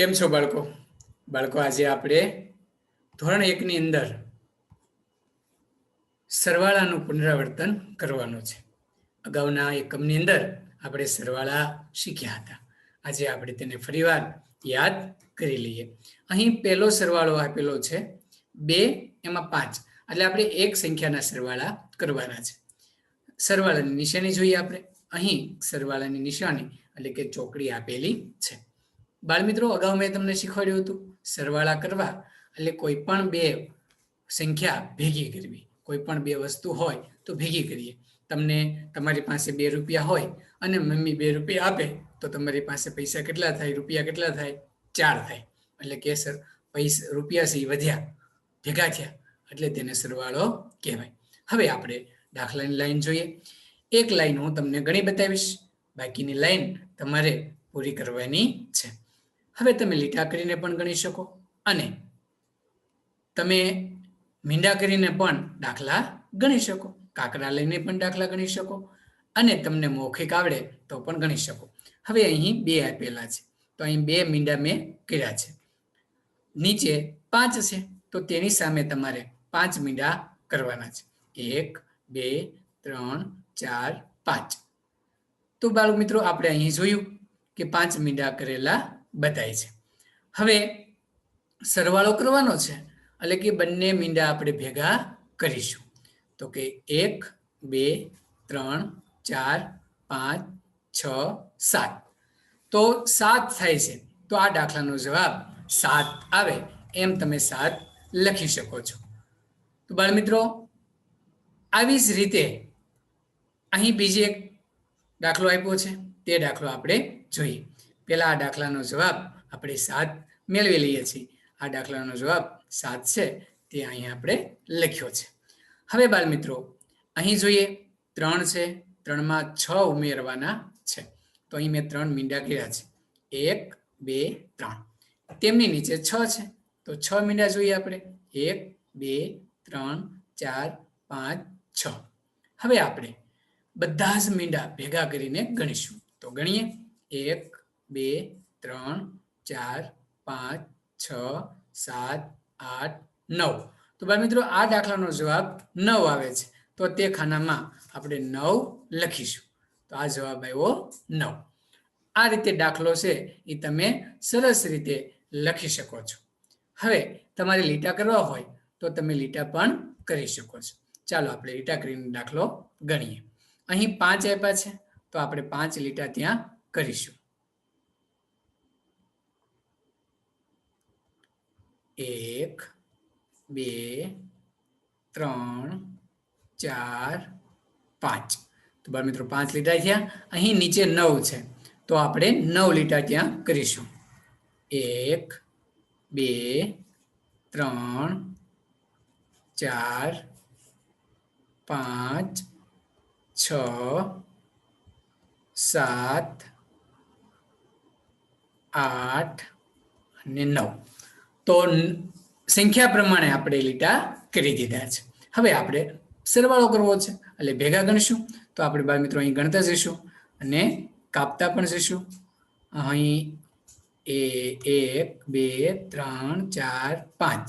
કેમ છો બાળકો? બાળકો, આજે આપણે ધોરણ એકની અંદર સરવાળાનું પુનરાવર્તન કરવાનું છે. અગાઉના એકમની અંદર આપણે સરવાળા શીખ્યા હતા. આજે આપણે તેને ફરીવાર યાદ કરી લઈએ. અહીં પહેલો સરવાળો આપેલો છે બે, એમાં પાંચ. એટલે આપણે એક સંખ્યાના સરવાળા કરવાના છે. સરવાળાની નિશાની જોઈએ આપણે. અહીં સરવાળાની નિશાની એટલે કે ચોકડી આપેલી છે. બાળમિત્રો અગાઉ મેં તમને શીખવાડ્યું હતું, સરવાળા કરવા એટલે કોઈ પણ બે સંખ્યા ભેગી કરવી. કોઈ પણ બે વસ્તુ હોય તો ભેગી કરીએ. તમને તમારી પાસે બે રૂપિયા હોય અને મમ્મી બે રૂપિયા આપે, તો તમારી પાસે પૈસા કેટલા થાય? રૂપિયા કેટલા થાય? ચાર થાય. એટલે કે સર, પૈસા રૂપિયા સી વધ્યા, ભેગા થયા, એટલે તેને સરવાળો કહેવાય. હવે આપણે દાખલાની લાઈન જોઈએ. એક લાઈન હું તમને ગણી બતાવીશ. બાકીની લાઈન તમારે પૂરી કરવાની છે. હવે તમે લીટા કરીને પણ ગણી શકો. અને તમે મીંડા કરીને પણ દાખલા ગણી શકો. કાકરા લઈને પણ દાખલા ગણી શકો. અને તમને મૌખિક આવડે તો પણ ગણી શકો. હવે અહીં બે આપેલા છે. તો અહીં બે મીંડા મેં કર્યા છે. નીચે પાંચ છે. તો તેની સામે તમારે પાંચ મીંડા કરવાના છે. એક, બે, ત્રણ, ચાર, પાંચ. તો બાળક મિત્રો, આપણે અહીં જોયું કે પાંચ મીંડા કરેલા બતાય છે. હવે સરવાળો કરવાનો છે, એટલે કે બંને મીંડા આપણે ભેગા કરીશું. તો કે એક, બે, ત્રણ, ચાર, પાંચ, છ, સાત. તો સાત થાય છે. તો આ દાખલાનો જવાબ સાત આવે. એમ તમે સાત લખી શકો છો. તો બાળ મિત્રો આવી જ રીતે અહીં બીજી એક દાખલો આપ્યો છે. તે દાખલો આપણે જોઈએ. પેલા આ દાખલાનો જવાબ આપણે સાત મેળવી લઈએ છીએ. આ દાખલાનો જવાબ સાત છે. તે અહીં આપણે લખ્યો છે. હવે બાળ મિત્રો અહીં જોઈએ ત્રણ છે. ત્રણમાં છ ઉમેરવાના છે. તો અહીં મેં ત્રણ મીંડા કર્યા છે. એક, બે, ત્રણ. તેમની નીચે છ છે. તો છ મીંડા જોઈએ આપણે. એક, બે, ત્રણ, ચાર, પાંચ, છ. હવે આપણે બધા જ મીંડા ભેગા કરીને ગણીશું. તો ગણીએ. એક બે, ત્રણ, ચાર, પાંચ, છ, સાત, આઠ, નવ. તો ભાઈ મિત્રો, આ દાખલાનો જવાબ નવ આવે છે. તો તે ખાનામાં આપણે નવ લખીશું. તો આ જવાબ આવ્યો નવ. આ રીતે દાખલો છે એ તમે સરસ રીતે લખી શકો છો. હવે તમારે લીટા કરવા હોય તો તમે લીટા પણ કરી શકો છો. ચાલો આપણે લીટા કરીને દાખલો ગણીએ. અહીં પાંચ આપ્યા છે, તો આપણે પાંચ લીટા ત્યાં કરીશું. એક, બે, ત્રણ, ચાર, પાંચ. તો બાળ મિત્રો પાંચ લીટા થયા. અહીં નીચે નવ છે. તો આપણે નવ લીટા ત્યાં કરીશું. એક, બે, ત્રણ, ચાર, પાંચ, છ, સાત, આઠ અને નવ. તો સંખ્યા પ્રમાણે આપણે લીટા કરી દીધા છે. હવે આપણે સરવાળો કરવો છે એટલે ભેગા ગણશું. તો આપણે બાળ મિત્રો અહીં ગણતા જઈશું અને કાપતા પણ જઈશું. અહીં એ, એક, બે, ત્રણ, ચાર, પાંચ.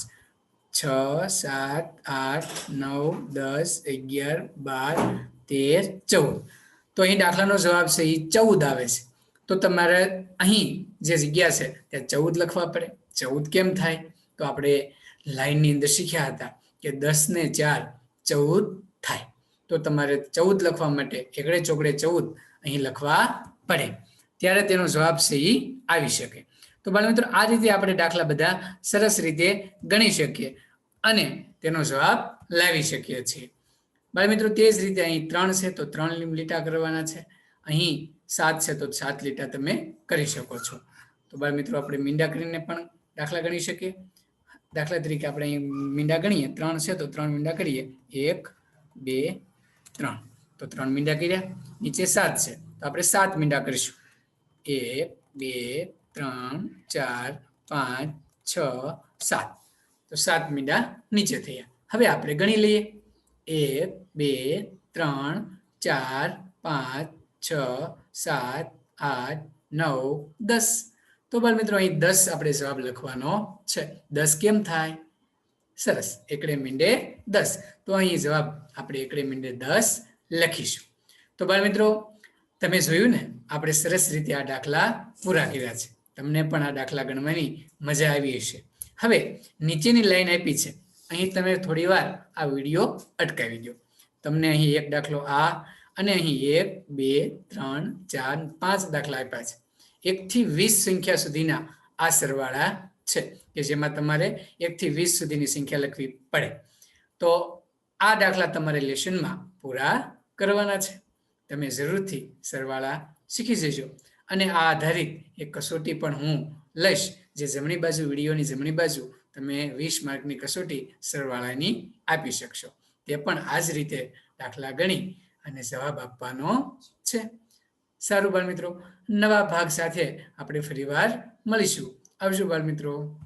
છ, સાત, આઠ, નવ, દસ, અગિયાર, બાર, તેર, ચૌદ. તો અહીં દાખલાનો જવાબ છે એ ચૌદ આવે છે. તો તમારે અહીં જે જગ્યા છે, ત્યાં ચૌદ લખવા પડે. ચૌદ કેમ થાય? તો આપણે લાઈનની અંદર શીખ્યા હતા કે દસ ને ચાર ચૌદ થાય. તો તમારે ચૌદ લખવા માટે એકડે ચોકડે ચૌદ અહીં લખવા પડે. ત્યારે તેનો જવાબ છે એ આવી શકે. તો બાળ મિત્રો, આ રીતે આપણે દાખલા બધા સરસ રીતે ગણી શકીએ અને તેનો જવાબ લાવી શકીએ છીએ. બાળ મિત્રો, તે જ રીતે અહીં ત્રણ છે તો ત્રણ લીટા કરવાના છે. અહીં સાત છે તો સાત લીટા તમે કરી શકો છો. તો બાળ મિત્રો, આપણે મીંડા કરીને પણ દાખલા ગણી શકીએ. દાખલા તરીકે આપણે અહીં મીંડા ગણીએ, ત્રણ છે તો ત્રણ મીંડા કરીએ. એક, બે, ત્રણ. તો ત્રણ મીંડા કર્યા. નીચે સાત છે. તો આપણે સાત મીંડા કરીશું. એક, બે, ત્રણ, ચાર, પાંચ, છ, સાત. તો સાત મીંડા નીચે થયા. હવે આપણે ગણી લઈએ. એક, બે, ત્રણ, ચાર, પાંચ, છ, સાત, આઠ, નવ, દસ. તો બાળ મિત્રો, અહીં દસ આપણે જવાબ લખવાનો છે. દસ કેમ થાય? સરસ. એકડે મીંડે દસ. તો અહીં જવાબ આપણે એકડે મીંડે દસ લખીશું. તો બાળ મિત્રો, તમે જોયું ને, આપણે સરસ રીતે આ દાખલા પૂરા કર્યા છે. તમને પણ આ દાખલા ગણવાની મજા આવી હશે. હવે નીચેની લાઈન આપી છે. અહીં તમે થોડી વાર આ વીડિયો અટકાવી દો. તમને અહીં એક દાખલો આ અને અહીં એક, બે, ત્રણ, ચાર, પાંચ દાખલા આપ્યા છે. એકથી વીસ સંખ્યા સુધીના આ સરવાળા છે, કે જેમાં તમારે એકથી વીસ સુધીની સંખ્યા લખવી પડે. તો આ દાખલા તમારે લેશનમાં પૂરા કરવાના છે. તમે જરૂરથી સરવાળા શીખી જજો. અને આ આધારિત એક કસોટી પણ હું લઈશ, જે જમણી બાજુ વિડીયોની જમણી બાજુ તમે વીસ માર્કની કસોટી સરવાળાની આપી શકશો. તે પણ આ જ રીતે દાખલા ગણી અને જવાબ આપવાનો છે. સારું બાળ મિત્રો નવા ભાગ સાથે આપણે ફરીવાર મળીશું. આવજો બાળ મિત્રો